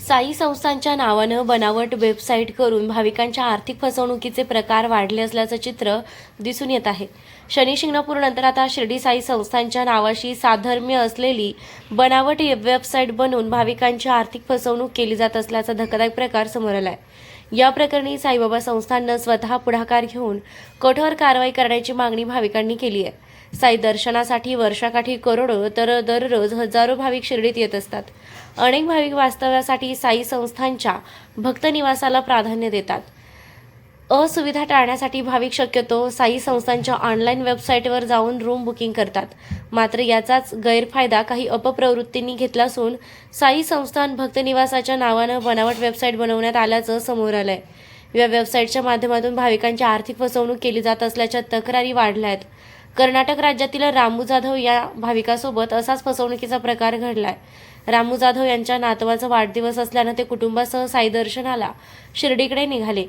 साई संस्थांच्या नावानं बनावट वेबसाईट करून भाविकांच्या आर्थिक फसवणुकीचे प्रकार वाढले असल्याचं चित्र दिसून येत आहे. शनी शिंगणापूर नंतर आता शिर्डी साई संस्थांच्या नावाशी साधर्म्य असलेली बनावट वेबसाईट बनवून भाविकांची आर्थिक फसवणूक केली जात असल्याचा धक्कादायक प्रकार समोर आला आहे या प्रकरणी साईबाबा संस्थांनं स्वतः पुढाकार घेऊन कठोर कारवाई करण्याची मागणी भाविकांनी केली आहे. साई दर्शनासाठी वर्षाकाठी करोडो तर दररोज हजारो भाविक शिर्डीत येत असतात. अनेक भाविक वास्तव्यासाठी साई संस्थांच्या भक्त निवासाला प्राधान्य देतात. असुविधा टाळण्यासाठी भाविक शक्यतो साई संस्थांच्या ऑनलाईन वेबसाईटवर जाऊन रूम बुकिंग करतात. मात्र याचाच गैरफायदा काही अपप्रवृत्तींनी घेतला असून साई संस्थान भक्तनिवासाच्या नावानं बनावट वेबसाईट बनवण्यात आल्याचं समोर आलंय. या वेबसाईटच्या माध्यमातून भाविकांची आर्थिक फसवणूक केली जात असल्याच्या तक्रारी वाढल्या आहेत कर्नाटक राज्यातील रामू जाधव या भाविकासोबत असाच फसवणुकीचा प्रकार घडलाय. रामू जाधव यांच्या नातवाचा वाढदिवस असल्यानं ते कुटुंबासह साई दर्शनाला शिर्डीकडे निघाले.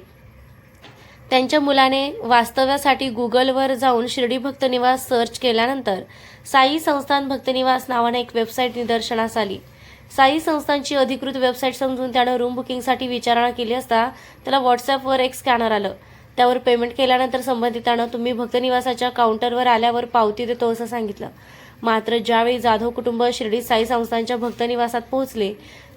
त्यांच्या मुलाने वास्तव्यासाठी गुगलवर जाऊन शिर्डी भक्तनिवास सर्च केल्यानंतर साई संस्थान भक्तनिवास नावाने एक वेबसाईट निदर्शनास आली. साई संस्थांची अधिकृत वेबसाईट समजून त्यानं रूम बुकिंगसाठी विचारणा केली असता त्याला व्हॉट्सॲपवर एक स्कॅनर आलं. त्यावर पेमेंट केल्यानंतर संबंधितानं तुम्ही भक्तनिवासाच्या काउंटरवर आल्यावर पावती देतो असं सांगितलं. मात्र ज्यावेळी जाधव कुटुंब शिर्डी साई संस्थांच्या भक्तनिवासात पोहोचले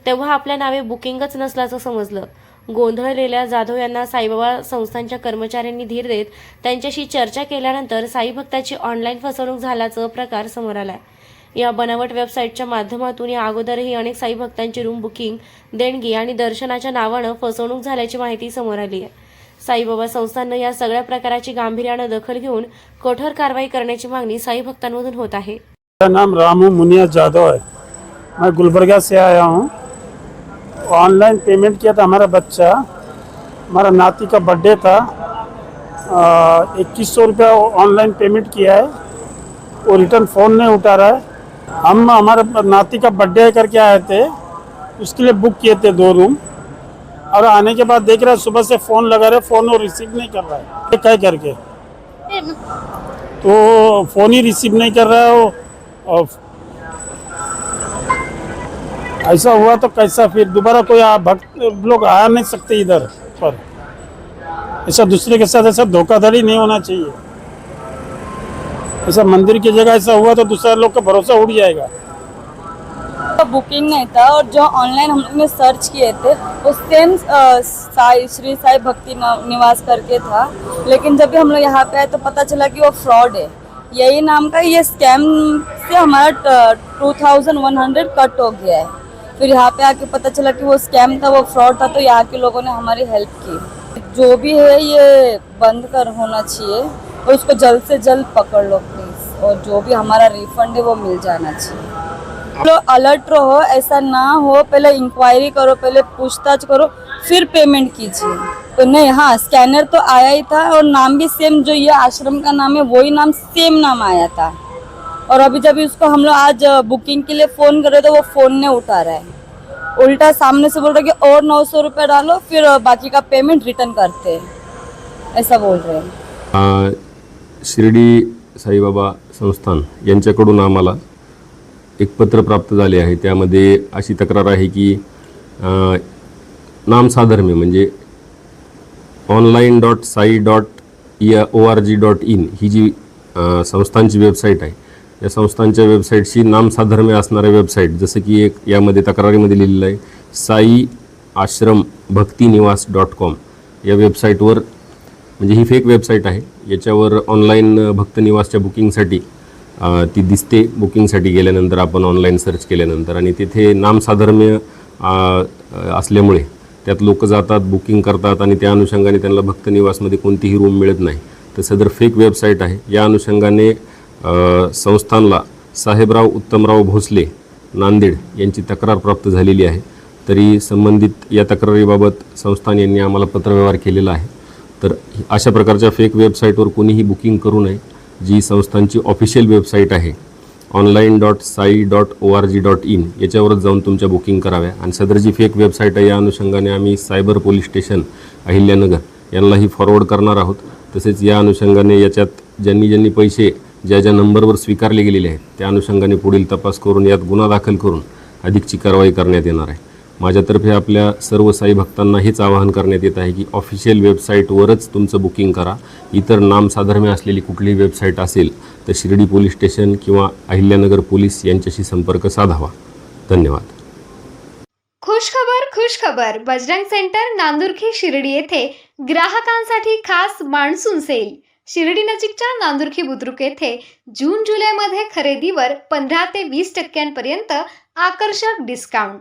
तेव्हा आपल्या नावे बुकिंगच नसल्याचं समजलं. गोंधळलेल्या जाधव यांना साईबाबा संस्थांच्या कर्मचाऱ्यांनी धीर देत त्यांच्याशी चर्चा केल्यानंतर साई भक्ताची ऑनलाईन फसवणूक झाल्याचं प्रकार समोर आला या बनावट वेबसाईटच्या माध्यमातून या अगोदरही अनेक साई भक्तांची रूम बुकिंग देणगी आणि दर्शनाच्या नावानं फसवणूक झाल्याची माहिती समोर आली आहे. साईबाबा संस्थांनं या सगळ्या प्रकाराची गांभीर्यानं दखल घेऊन कठोर कारवाई करण्याची मागणी साई भक्तांमधून होत आहे. मेरा नाम रामू मुनिया जादव है। मैं गुलबर्गा से आया हूँ। ऑनलाइन पेमेंट किया था हमारा बच्चा। हमारा नाती का बर्थडे था। इक्कीस सौ रुपया ऑनलाइन पेमेंट किया है। वो रिटर्न फ़ोन नहीं उठा रहा है। हम हमारे नाती का बर्थडे करके आए थे। उसके लिए बुक किए थे दो रूम। और आने के बाद देख रहे हैं सुबह से फ़ोन लगा रहे फ़ोन वो रिसीव नहीं कर रहा है। कह करके। तो फ़ोन ही रिसीव नहीं कर रहा है वो। ऐसा हुआ तो कैसा फिर? दोबारा कोई भक्त लोग आ नहीं सकते इधर पर। ऐसा दूसरे के साथ ऐसा धोखाधड़ी नहीं होना चाहिए। ऐसा मंदिर की जगह ऐसा हुआ तो दूसरा लोग का भरोसा उड़ जाएगा। का बुकिंग नहीं था और जो ऑनलाइन हम लोग ने सर्च किए थे, वो सेम साई, श्री साई भक्ति निवास करके था। लेकिन जब भी हम लोग यहाँ पे आए तो पता चला कि वो फ्रॉड है। यही नाम का ये स्कैम से हमारा two thousand one hundred cut हो गया है। फिर यहाँ पे आके पता चला कि वो स्कैम था, वो फ्रॉड था तो यहाँ के लोगों ने हमारी हेल्प की। जो भी है ये बंद कर होना चाहिए और उसको जल्द से जल्द पकड़ लो प्लीज़ और जो भी हमारा रिफंड है वो मिल जाना चाहिए। लोग अलर्ट रहो, ऐसा ना हो, पहले इंक्वायरी करो, पहले पूछताछ करो, फिर पेमेंट कीजिए। तो नहीं हाँ स्कैनर तो आया ही था और नाम भी सेम जो ये आश्रम का नाम है, वही नाम सेम नाम आया था। और अभी जब उसको हम लोग आज बुकिंग के लिए फ़ोन कर रहे थे वो फ़ोन नहीं उठा रहा है। उल्टा सामने से बोल रहे कि और नौ सौ रुपये डालो, फिर बाकी का पेमेंट रिटर्न करते ऐसा बोल रहे हैं। शिर्डी साईबाबा संस्थान, यांच्याकडून आम्हाला एक पत्र प्राप्त झाले आहे. त्यामध्ये अशी तक्रार आहे की आ, नामसाधर्म्य म्हणजे ऑनलाईन डॉट साई डॉट या O R G dot in ही जी संस्थांची वेबसाईट आहे. या संस्थांच्या वेबसाईटशी नामसाधर्म्य असणाऱ्या वेबसाईट जसं की एक यामध्ये तक्रारीमध्ये लिहिलेलं आहे साई आश्रम भक्ती निवास डॉट कॉम. या वेबसाईटवर म्हणजे ही फेक वेबसाईट आहे. याच्यावर ऑनलाईन भक्तनिवासच्या बुकिंगसाठी ती दिसते बुकिंगसाठी गेल्यानंतर आपण ऑनलाईन सर्च केल्यानंतर. आणि तिथे नामसाधर्म्य असल्यामुळे त्यात लोक जातात बुकिंग करतात आणि त्या अनुषंगाने त्यांना भक्तनिवासमध्ये कोणतीही रूम मिळत नाही. तर सदर फेक वेबसाईट आहे. या अनुषंगाने संस्थानला साहेबराव उत्तमराव भोसले नांदेड यांची तक्रार प्राप्त झालेली आहे. तरी संबंधित या तक्रारीबाबत संस्थान यांनी आम्हाला पत्रव्यवहार केलेला आहे. तर अशा प्रकारच्या फेक वेबसाईटवर कोणीही बुकिंग करू नये. जी संस्थांची ऑफिशियल वेबसाईट आहे online dot Sai dot O R G dot in याच्यावरच जाऊन तुमच्या बुकिंग कराव्या. आणि सदरची फेक वेबसाईट आहे या अनुषंगाने आम्ही सायबर पोलीस स्टेशन अहिल्यानगर यांनाही फॉरवर्ड करणार आहोत. तसेच या अनुषंगाने याच्यात ज्यांनी ज्यांनी पैसे ज्या ज्या नंबरवर स्वीकारले गेलेले आहेत त्या अनुषंगाने पुढील तपास करून यात गुन्हा दाखल करून अधिकची कारवाई करण्यात येणार आहे. माझ्यातर्फे आपल्या सर्व साई भक्तांना हेच आवाहन करण्यात येत आहे की ऑफिशियल वेबसाईटवरच तुमचं बुकिंग करा. इतर नामसाधर्म्य असलेली कुठलीही वेबसाईट असेल तर शिर्डी पोलीस स्टेशन किंवा अहिल्यानगर पोलीस यांच्याशी संपर्क साधावा. धन्यवाद. खुश खबर खुश खबर. बजरंग सेंटर नांदुरखी शिर्डी येथे ग्राहकांसाठी खास मान्सून सेल. शिर्डी नजीकच्या नांदुरखी बुद्रुक येथे जून जुलैमध्ये खरेदीवर पंधरा ते वीस टक्क्यांपर्यंत आकर्षक discount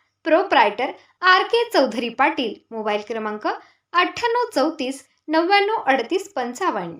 Proprietor R K Chaudhari Patil mobile क्रमांक अठ्ठ्याण्णव चौतीस नव्याण्णव अडतीस पंचावन्न.